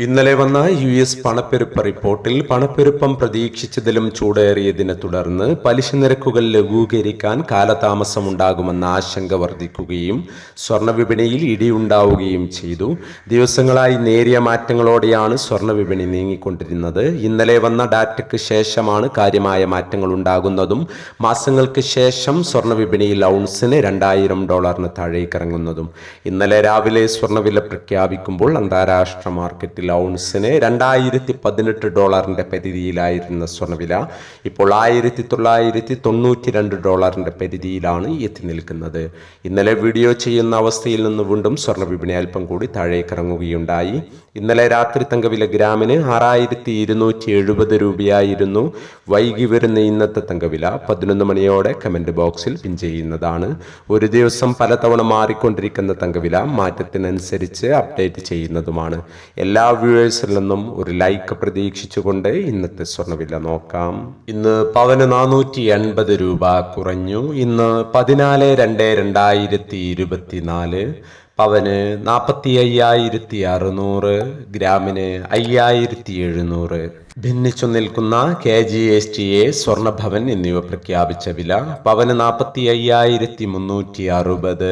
ഇന്നലെ വന്ന U S പണപ്പെരുപ്പ റിപ്പോർട്ടിൽ പണപ്പെരുപ്പം പ്രതീക്ഷിച്ചതിലും ചൂടേറിയതിനെ തുടർന്ന് പലിശ നിരക്കുകൾ ലഘൂകരിക്കാൻ കാലതാമസമുണ്ടാകുമെന്ന ആശങ്ക വർദ്ധിക്കുകയും സ്വർണവിപണിയിൽ ഇടിയുണ്ടാവുകയും ചെയ്തു. ദിവസങ്ങളായി നേരിയ മാറ്റങ്ങളോടെയാണ് സ്വർണവിപണി നീങ്ങിക്കൊണ്ടിരുന്നത്. ഇന്നലെ വന്ന ഡാറ്റയ്ക്ക് ശേഷമാണ് കാര്യമായ മാറ്റങ്ങൾ ഉണ്ടാകുന്നതും. മാസങ്ങൾക്ക് ശേഷം സ്വർണവിപണിയിൽ ഔൺസിന് രണ്ടായിരം ഡോളറിന് താഴേക്കിറങ്ങുന്നതും. ഇന്നലെ രാവിലെ സ്വർണവില പ്രഖ്യാപിക്കുമ്പോൾ അന്താരാഷ്ട്ര മാർക്കറ്റിൽ ഔൺസിന് രണ്ടായിരത്തി പതിനെട്ട് ഡോളറിന്റെ പരിധിയിലായിരുന്ന സ്വർണവില ഇപ്പോൾ ആയിരത്തി തൊള്ളായിരത്തി തൊണ്ണൂറ്റി രണ്ട് ഡോളറിന്റെ പരിധിയിലാണ് എത്തി നിൽക്കുന്നത്. ഇന്നലെ വീഡിയോ ചെയ്യുന്ന അവസ്ഥയിൽ നിന്ന് വീണ്ടും സ്വർണ വിപണി അല്പം കൂടി താഴേക്കിറങ്ങുകയുണ്ടായി. ഇന്നലെ രാത്രി തങ്കവില ഗ്രാമിന് ആറായിരത്തി ഇരുന്നൂറ്റി എഴുപത് രൂപയായിരുന്നു. വൈകി വരുന്ന ഇന്നത്തെ തങ്കവില പതിനൊന്ന് മണിയോടെ കമന്റ് ബോക്സിൽ പിൻ ചെയ്യുന്നതാണ്. ഒരു ദിവസം പലതവണ മാറിക്കൊണ്ടിരിക്കുന്ന തങ്കവില മാറ്റത്തിനനുസരിച്ച് അപ്ഡേറ്റ് ചെയ്യുന്നതുമാണ്. എല്ലാ വ്യൂവേഴ്സിൽ നിന്നും ഒരു ലൈക്ക് പ്രതീക്ഷിച്ചുകൊണ്ട് ഇന്നത്തെ സ്വർണവില നോക്കാം. ഇന്ന് പവന് നാനൂറ്റി എൺപത് രൂപ കുറഞ്ഞു. ഇന്ന് പതിനാല് രണ്ട് രണ്ടായിരത്തി ഇരുപത്തിനാല് പവന് നാൽപ്പത്തി അയ്യായിരത്തി അറുന്നൂറ് ഗ്രാമിന് അയ്യായിരത്തി എഴുന്നൂറ് ഭിന്നിച്ചു നിൽക്കുന്ന K G S T A Swarnabhavan എന്നിവ പ്രഖ്യാപിച്ച വില പവന് നാൽപ്പത്തി അയ്യായിരത്തി മുന്നൂറ്റി അറുപത്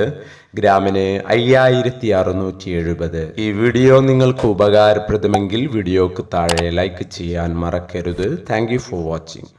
ഗ്രാമിന് അയ്യായിരത്തി അറുന്നൂറ്റി എഴുപത് ഈ വീഡിയോ നിങ്ങൾക്ക് ഉപകാരപ്രദമെങ്കിൽ വീഡിയോക്ക് താഴെ ലൈക്ക് ചെയ്യാൻ മറക്കരുത്. Thank for watching.